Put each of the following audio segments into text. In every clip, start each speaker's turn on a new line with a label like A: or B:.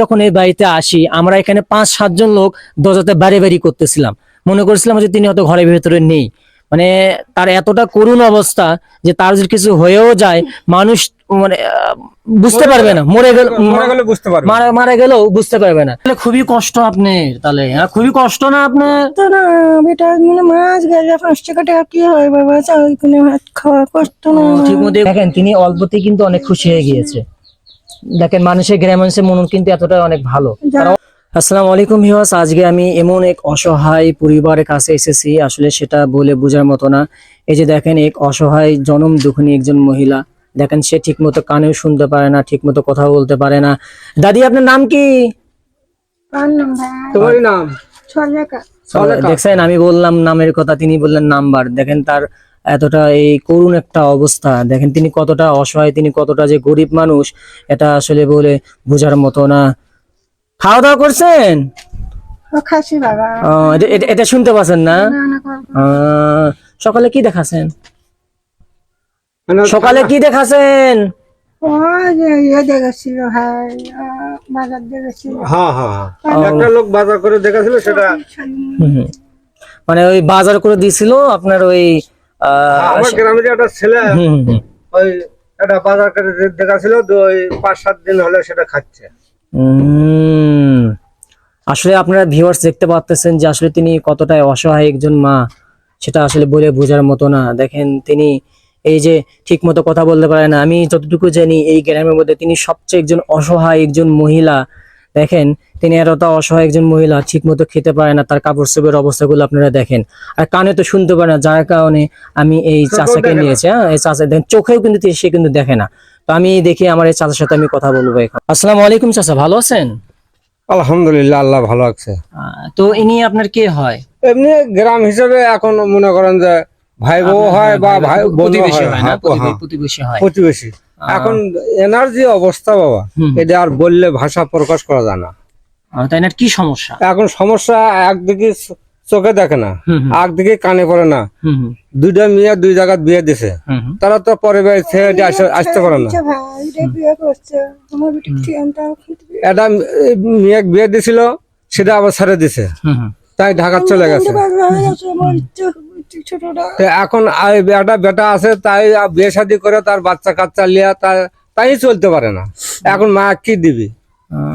A: যখন এই বাড়িতে আসি আমরা এখানে পাঁচ সাতজন লোক দরজাতে বাড়ি বাড়ি করতেছিলাম। মনে করছিলাম যে তিনি হয়তো ঘরের ভেতরে নেই। মানে তার এতটা করুণ অবস্থা যে তার যদি কিছু হয়েও যায় মানুষ মানে বুঝতে পারবে না। মরে গেল
B: মরে গেলে বুঝতে পারবে
A: মারা মারা গেলেও বুঝতে পারবে না। তাহলে খুবই কষ্ট আপনার তাহলে। হ্যাঁ খুবই কষ্ট না আপনার
C: তো না বেটা মানে মাছ গেলে পাঁচ টাকা টাকা কি হয় বাবা? চাল কিনে ভাত খাওয়া কষ্ট না।
A: ঠিক মতো দেখেন তিনি অল্পতেই কিন্তু অনেক খুশি হয়ে গিয়েছে। দেখেন মানুষের গ্রাম মানুষের মন কিন্তু এতটা অনেক ভালো। আসসালামু আলাইকুম ভিউয়ার্স আজকে আমি এমন এক অসহায় পরিবারের কাছে এসেছি। আসলে সেটা বলে বোঝার মতো না। এই যে দেখেন এক অসহায় জনম দুঃখিনী একজন মহিলা। দেখেন সে ঠিক মতো কানেও শুনতে পারে না ঠিক মতো কথা বলতে পারে না। দাদি আপনার নাম কি?
C: কার নাম ভাই
B: তোমার নাম?
A: দেখছেন আমি বললাম নামের কথা তিনি বললেন নাম্বার। দেখেন তার এতটা এই করুণ একটা অবস্থা। দেখেন তিনি কতটা অসহায় তিনি কতটা যে গরিব মানুষ এটা আসলে বলে বোঝার মতো না। খাওয়া দাওয়া করছেন এটা- এটা- এটা শুনতে পাচ্ছেন না? সকালে কি দেখাছেন
B: মানে
A: সকালে কি দেখাছেন
B: হ্যাঁ একটা লোক বাজার করে দেখাছিল সেটা
A: হুম, হুম। মানে ওই বাজার করে দিছিল আপনার ওই আহ,
B: আমার গ্রামের একটা ছেলে। ওই একটা বাজার করে দে- দেখাছিল ওই পাঁচ সাত দিন হলে সেটা খাচ্ছে।
A: উম, আসলে আপনারা ভিউয়ার্স দেখতে পাচ্ছেন যে আসলে তিনি কতটাই অসহায় একজন মা সেটা আসলে বলে বোঝার মতো না। দেখেন তিনি এই যে ঠিক মতো কথা বলতে পারে না আমি যতটুকু জানি এই গ্রামের মধ্যে তিনি সবচেয়ে একজন অসহায় একজন মহিলা। দেখেন তিনি এতটা অসহায় একজন মহিলা ঠিক মতো খেতে পারে না তার কাপড় চোপড়ের অবস্থাগুলো আপনারা দেখেন। আর কানে তো শুনতে পারে না যার কারণে আমি এই চাচাকে নিয়েছি হ্যাঁ এই চাচা দেখেন চোখেও কিন্তু সে কিন্তু দেখে না। তো আমি দেখি আমার এই চাচার সাথে আমি কথা বলব এখন। আসসালামু আলাইকুম চাচা ভালো আছেন?
B: আলহামদুলিল্লাহ আল্লাহ ভালো আছে।
A: তো ইনি আপনার কে হয়?
B: এমনি গ্রাম হিসেবে এখন মনে করেন যে ভাই বউ হয় বা ভাই
A: প্রতিবেশী হয় না
B: হ্যাঁ,
A: প্রতিবে- প্রতিবেশী হয়।
B: প্রতিবেশী। এখন এনার্জি অবস্থা বাবা এটা আর বললে ভাষা প্রকাশ করা যায় না।
A: তাই না? কি সমস্যা?
B: এখন সমস্যা একদিকে চোখে দেখে না একদিকে কানে পড়ে না। দুইটা মেয়ে দুই জায়গায় বিয়ে দিছে। তারা তো পরে ছেড়ে আসতে আসতে পারে না।
C: আচ্ছা এটা
B: মেয়ে বিয়ে দিছিল সেটা আবার ছেড়ে দিছে। তাই ঢাকা চলে গেছে।
C: হয়ে ছোটটা
B: এখন আর একটা বেটা আছে তাই বিয়ে শাদি করে তার বাচ্চা কাচ্চা লিয়া তাই তাই চলতে পারে না। এখন মা কি দিবি?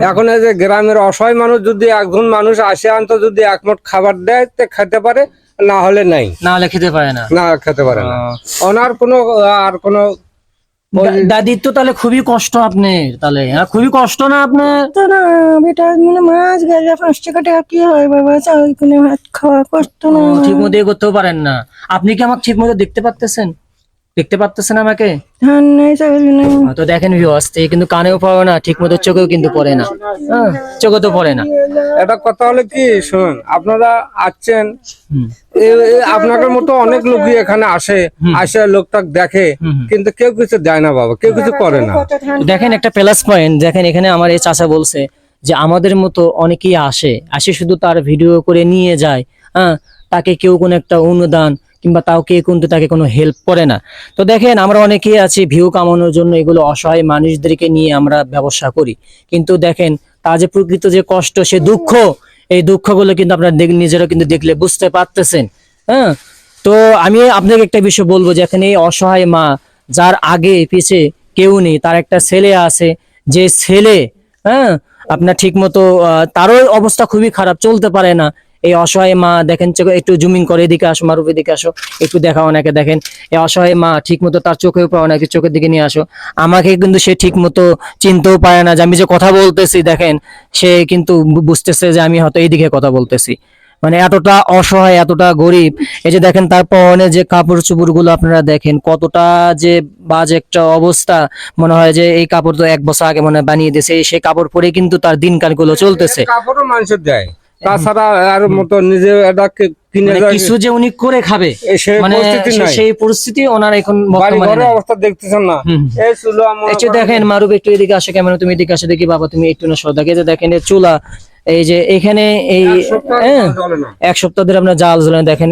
B: এখন এই যে গ্রামের অসহায় মানুষ যদি একজন মানুষ আসে আনত যদি একমোট খাবার দেয় তো খেতে পারে না হলে নাই।
A: না হলে খেতে পারে না।
B: না খেতে পারে না। ওনার কোনো আর কোনো
A: দাদির তো তাহলে খুবই কষ্ট আপনার তাহলে। হ্যাঁ খুবই কষ্ট না আপনার?
C: তো না বেটা মানে মাছ গেলে পাঁচ টাকা টাকা কি হয় বাবা? চাল কিনে ভাত খাওয়া কষ্ট না।
A: ঠিক মতো করতেও পারেন না। আপনি কি আমার ঠিক মতো দেখতে পারতেছেন? দেখতে পারতেছেন আমাকে? আহ, তো দেখেন ভিউয়ার্স এই কিন্তু কানেও পড়ে না ঠিক মতো চোখেও কিন্তু পড়ে না। হ্যাঁ চোখে তো পড়ে না।
B: এটা কথা হলে কি শুনুন আপনারা আসছেন আপনাদের মতো অনেক লোকই এখানে আসে আসে লোকটা দেখে। কিন্তু কেউ কিছু দেয় না বাবা কেউ কিছু করে না।
A: দেখেন একটা প্লাস পয়েন্ট দেখেন এখানে আমার এই চাচা বলছে যে আমাদের মতো অনেকেই আসে আসে শুধু তার ভিডিও করে নিয়ে যায় হ্যাঁ তাকে কেউ কোনো একটা অনুদান কিংবা তাও কেউ কিন্তু তাকে কোনো হেল্প করে না। তো দেখেন, আমরা অনেকেই আছি ভিউ কামানোর জন্য এগুলো অসহায় মানুষদেরকে নিয়ে আমরা ব্যবসা করি। কিন্তু দেখেন, তার যে প্রকৃত যে কষ্ট, সে দুঃখ, এই দুঃখগুলো কিন্তু আপনারা নিজেরা কিন্তু দেখলে বুঝতে পারতেছেন। হ্যাঁ? তো আমি আপনাকে একটা বিষয় বলব, যে এখানে এই অসহায় মা, যার আগে পিছে কেউ নেই, তার একটা ছেলে আছে, যে ছেলে হ্যাঁ? আপনার ঠিক মতো তারও অবস্থা খুবই খারাপ, চলতে পারে না। এই অসহায় মা দেখেন, চোখে একটু জুমিং করে এদিকে আসো, মারুফ এদিকে আসো, একটু দেখা ওনাকে দেখেন। এই অসহায় মা ঠিক মতো তার চোখেও পাও নাকি চোখের দিকে নিয়ে আসো। আমাকে কিন্তু সে ঠিক মতো চিনতেও পারে না যে আমি যে কথা বলতেছি, দেখেন, সে কিন্তু বুঝতেছে যে আমি হয়তো এইদিকে কথা বলতেছি। মানে এতটা অসহায়, এতটা গরিব। এই যে দেখেন, তার পরনে যে কাপড় চোপড়গুলো আপনারা দেখেন, কতটা যে বাজে একটা অবস্থা। মনে হয় যে এই কাপড় তো এক বছর আগে মনে হয় বানিয়ে দিয়েছে সেই কাপড় পরে কিন্তু তার দিনকালগুলো চলতেছে।
B: কাপড়ও মানুষের দেয়। তাছাড়া আর মতো নিজে এটা কিনে
A: মানে কিছু যে উনি করে খাবে মানে সেই পরিস্থিতি ওনার এখন বর্তমানে
B: অবস্থা দেখতেছেন না। এই চুলো আমার
A: দেখেন মারুব একটু এদিকে আসে কেমন তুমি এদিকে আসে দেখি বাবা তুমি একটু না সদাকে যে দেখেন এই চুলা এই যে এখানে এই হ্যাঁ এক সপ্তাহ ধরে আপনার জাল জ্বলে দেখেন।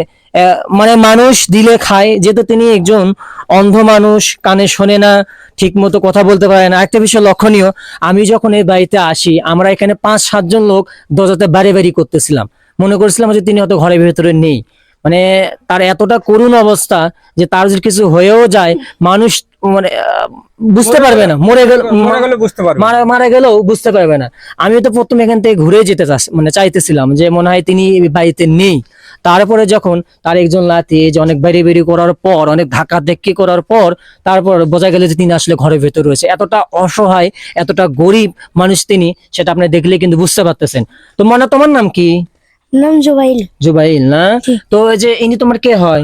A: মানে মানুষ দিলে খায় যেহেতু তিনি একজন অন্ধ মানুষ কানে শোনে না ঠিক মতো কথা বলতে পারে না একটা বিষয় লক্ষণীয় আমি যখন এই বাড়িতে আসি আমরা এখানে পাঁচ সাতজন লোক দরজাতে বাড়ি বাড়ি করতেছিলাম। মনে করছিলাম যে তিনি হয়তো ঘরের ভেতরে নেই। মানে তার এতটা করুণ অবস্থা যে তার যদি কিছু হয়েও যায় মানুষ মানে বুঝতে পারবে না মরে গেল
B: মরে গেলে বুঝতে পারবে।
A: মারা মারা গেলেও বুঝতে পারবে না। আমি তো প্রথম এখান থেকে ঘুরে যেতে মানে চাইতেছিলাম যে মনে হয় তিনি বাড়িতে নেই। তারপরে যখন তার একজন লাতি যে অনেক বেরি বেরি করার পর অনেক ধাক্কা ধাক্কি করার পর তারপর বোঝা গেল যে তিনি আসলে ঘরের ভেতর রয়েছে। এতটা অসহায় এতটা গরিব মানুষ তিনি সেটা আপনি দেখলে কিন্তু বুঝতে পারতেছেন। তো মনে তোমার নাম কি?
C: নাম জুবাইল।
A: জুবাইল না? তো যে ইনি তোমার কে হয়?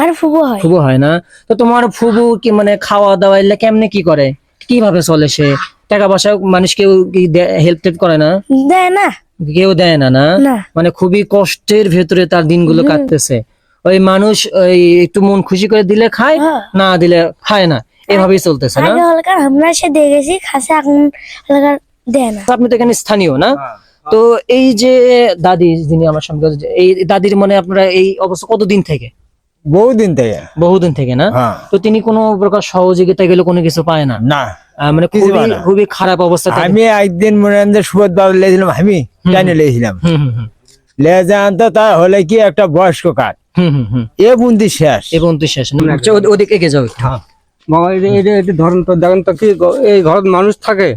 C: আর ফুবু হয়।
A: ফুবু হয় না? তো তোমার ফুবু কি মানে খাওয়া দাওয়া এগুলা কেমনে কি করে? কীভাবে চলে সে? টাকা পয়সা মানুষ কেউ হেল্প টেল্প করে না?
C: দেয় না।
A: কেউ দেয় না না? মানে খুবই কষ্টের ভেতরে তার দিনগুলো কাটতেছে। ওই মানুষ ওই একটু মন খুশি করে দিলে খায়
C: হ্যাঁ।
A: না দিলে খায় না। এভাবেই চলতেছে না?
C: আমরা সে দেখেছি খাসে এখন দেয় না।
A: আপনি তো এখানে স্থানীয় না? তো এই যে দাদি যিনি আমার সঙ্গে এই দাদির মানে আপনারা এই অবস্থা কতদিন থেকে?
D: বহুদিন থেকে।
A: বহুদিন থেকে না?
D: হ্যাঁ।
A: তো তিনি কোনো প্রকার সহযোগিতা গেলে কোনো কিছু পায় না?
D: না।
A: মানে
D: কিছু
A: খুবই
D: পায় না।
A: খুবই খারাপ অবস্থা
D: আমি একদিন মনে হয় সুবোধ বাবু লেছিলাম আমি জানি তো হলে কি একটা বয়স্ক কাঠ
A: হুম হুম হুম।
D: এ বুন্দি শেষ।
A: এবং তো শেষ। না? আচ্ছা, ওদিকে যাও
B: ধরেন তো দেখেন তো কি এই ঘর মানুষ থাকে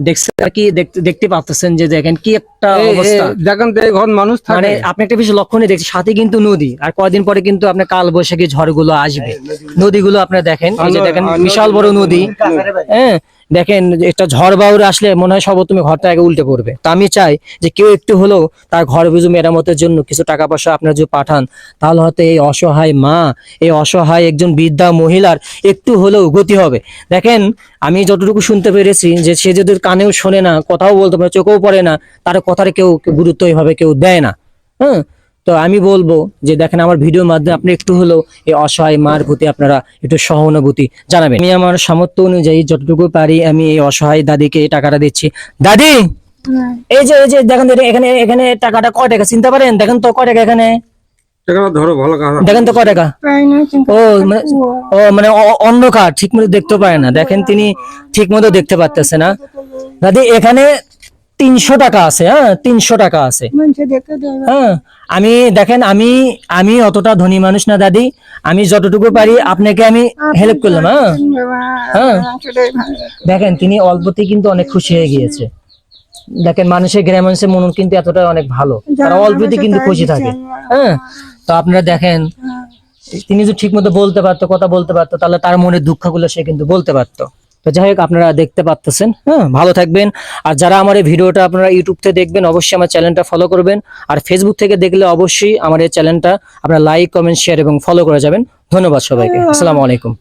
A: দেখছেন আর কি দেখতে পাচ্ছেন যে দেখেন কি একটা
B: এই- এই
A: অবস্থা।
B: দেখেন ঘর মানুষ
A: মানে আপনি একটা বিষয় দেখছি সাথে কিন্তু নদী আর কয়দিন পরে কিন্তু আপনার কাল বৈশাখী ঝড়গুলো আসবে। নদীগুলো আপনার দেখেন এই যে দেখেন বিশাল বড় নদী হ্যাঁ দেখেন একটা ঝড় বাউর আসলে মনে হয় সর্বপ্রথমে ঘরটা আগে উল্টে পড়বে। তো আমি চাই যে কেউ একটু হলেও তার ঘর বুঝু মেরামতের জন্য কিছু টাকা পয়সা আপনার যদি পাঠান, তাহলে হয়তো এই অসহায় মা, এই অসহায় একজন বৃদ্ধা মহিলার একটু হলেও গতি হবে। দেখেন, আমি যতটুকু শুনতে পেরেছি যে সে যদি কানেও শোনে না, কথাও বলতে পারে, চোখেও পড়ে না, তার কথার কেউ গুরুত্ব এইভাবে কেউ দেয় না। হ্যাঁ? তো আমি বলব যে দেখেন আমার ভিডিওর মাধ্যমে আপনি একটু হলেও এই অসহায় মার প্রতি আপনারা একটু সহানুভূতি জানাবেন। আমি আমার সামর্থ্য অনুযায়ী যতটুকু পারি আমি এই অসহায় দাদিকে এই টাকাটা দিচ্ছি। দাদি! এই যে এই যে দেখেন এখানে এখানে টাকাটা কয় টাকা? চিনতে পারেন? দেখেন তো কয় টাকা এখানে? দেখেন তো কয় টাকা?
C: পাই না? কিন্তু
A: ও মানে ও মানে অন্ধকার ঠিক মতো দেখতে পারে না। দেখেন তিনি ঠিক মতো দেখতে পারতেছে না। দাদি এখানে তিনশো টাকা আছে হ্যাঁ? তিনশো টাকা আছে।
C: মানুষে দেখতে দেয় না।
A: হ্যাঁ আমি দেখেন আমি আমি অতটা ধনী মানুষ না দাদি। আমি যতটুকু পারি আপনাকে আমি হেল্প করলাম হ্যাঁ? হ্যাঁ। দেখেন তিনি অল্পতেই কিন্তু অনেক খুশি হয়ে গিয়েছে। দেখেন মানুষের গ্রাম মানুষের মন কিন্তু এতটা অনেক ভালো। তারা অল্পতে কিন্তু খুশি থাকে হ্যাঁ? তো আপনারা দেখেন তিনি যদি ঠিক মতো বলতে পারতো কথা বলতে পারতো তাহলে তার মনের দুঃখগুলো সে কিন্তু বলতে পারতো। তো যাই হোক আপনারা দেখতে পাচ্তেছেন হ্যাঁ ভালো থাকবেন। আর যারা আমার এই ভিডিওটা আপনারা ইউটিউব থেকে দেখবেন অবশ্যই আমার চ্যানেলটা ফলো করবেন। আর ফেসবুক থেকে দেখলে অবশ্যই আমার এই চ্যানেলটা আপনারা লাইক কমেন্ট শেয়ার এবং ফলো করে যাবেন। ধন্যবাদ সবাইকে। আসসালামু আলাইকুম।